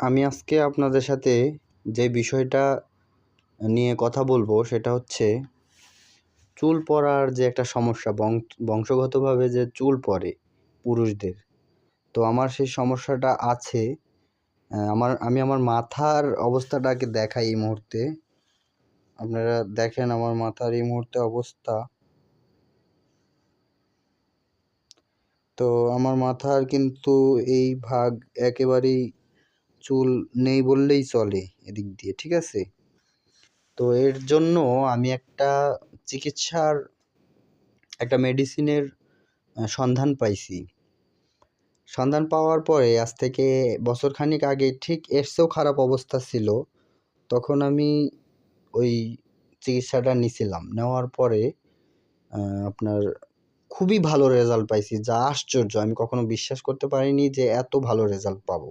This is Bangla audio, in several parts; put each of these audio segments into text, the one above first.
আমি আজকে আপনাদের সাথে যে বিষয়টা নিয়ে কথা বলব সেটা হচ্ছে চুল পড়ার যে একটা সমস্যা বংশগতভাবে যে চুল পড়ে পুরুষদের। তো আমার সেই সমস্যাটা আছে। আমার, আমি আমার মাথার অবস্থাটাকে দেখাই এই মুহূর্তে। আপনারা দেখেন আমার মাথার এই মুহূর্তে অবস্থা। তো আমার মাথার কিন্তু এই ভাগ একেবারেই চুল নেই বললেই চলে এদিক দিয়ে, ঠিক আছে? তো এর জন্য আমি একটা চিকিৎসার, একটা মেডিসিনের সন্ধান পাইছি। সন্ধান পাওয়ার পরে আজ থেকে বছরখানিক আগে ঠিক এর চেয়েও খারাপ অবস্থা ছিল, তখন আমি ওই চিকিৎসাটা নিছিলাম। নেওয়ার পরে আপনার খুবই ভালো রেজাল্ট পাইছি। যা আশ্চর্য, আমি কখনো বিশ্বাস করতে পারিনি যে এত ভালো রেজাল্ট পাবো।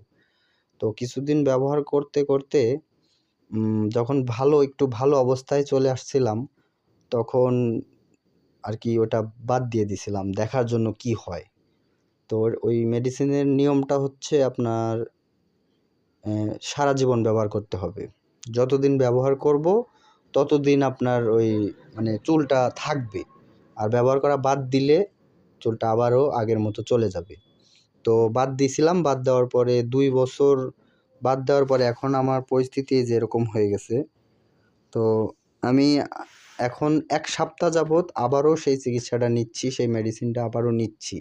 তো কিছুদিন ব্যবহার করতে করতে যখন ভালো, একটু ভালো অবস্থায় চলে আসছিলাম, তখন আর কি ওটা বাদ দিয়ে দিছিলাম, দেখার জন্য কি হয়। তো ওই মেডিসিনের নিয়মটা হচ্ছে আপনার সারা জীবন ব্যবহার করতে হবে। যতদিন ব্যবহার করব, ততদিন আপনার ওই মানে চুলটা থাকবে। আর ব্যবহার করা বাদ দিলে চুলটা আবারও আগের মতো চলে যাবে। তো বাদ দিয়েছিলাম বাদ দেওয়ার পরে দুই বছর, বাদ দেওয়ার পরে এখন আমার পরিস্থিতি যেরকম হয়ে গেছে। তো আমি এখন এক সপ্তাহ যাবৎ আবারও সেই চিকিৎসাটা নিচ্ছি, সেই মেডিসিনটা আবারও নিচ্ছি।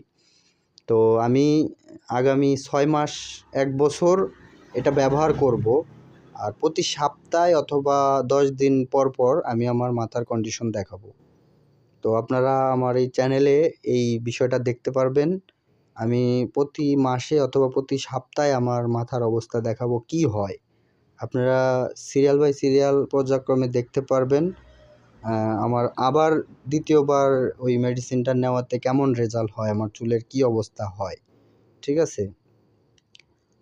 তো আমি আগামী ছয় মাস, এক বছর এটা ব্যবহার করব। আর প্রতি সপ্তাহে অথবা দশ দিন পর পর আমি আমার মাথার কন্ডিশন দেখাবো। তো আপনারা আমার এই চ্যানেলে এই বিষয়টা দেখতে পারবেন। আমি প্রতি মাসে অথবা প্রতি সপ্তাহে আমার মাথার অবস্থা দেখাবো কি হয়। আপনারা সিরিয়াল বাই সিরিয়াল পর্যায়ক্রমে দেখতে পারবেন আমার আবার দ্বিতীয়বার ওই মেডিসিনটা নেওয়াতে কেমন রেজাল্ট হয়, আমার চুলের কি অবস্থা হয়, ঠিক আছে?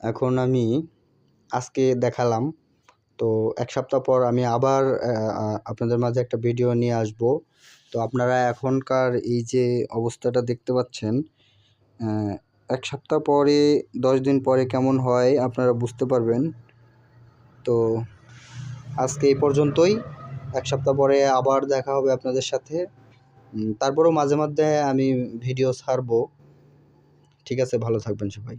এখন আমি আজকে দেখালাম, তো এক সপ্তাহ পর আমি আবার আপনাদের মাঝে একটা ভিডিও নিয়ে আসব। তো আপনারা এখনকার এই যে অবস্থাটা দেখতে পাচ্ছেন এক সপ্তাহ পরে, দশ দিন পরে কেমন হয় আপনারা বুঝতে পারবেন। তো আজকে এই পর্যন্তই। এক সপ্তাহ পরে আবার দেখা হবে আপনাদের সাথে। তারপরেও মাঝে মধ্যে আমি ভিডিও ছাড়বো। ঠিক আছে, ভালো থাকবেন সবাই।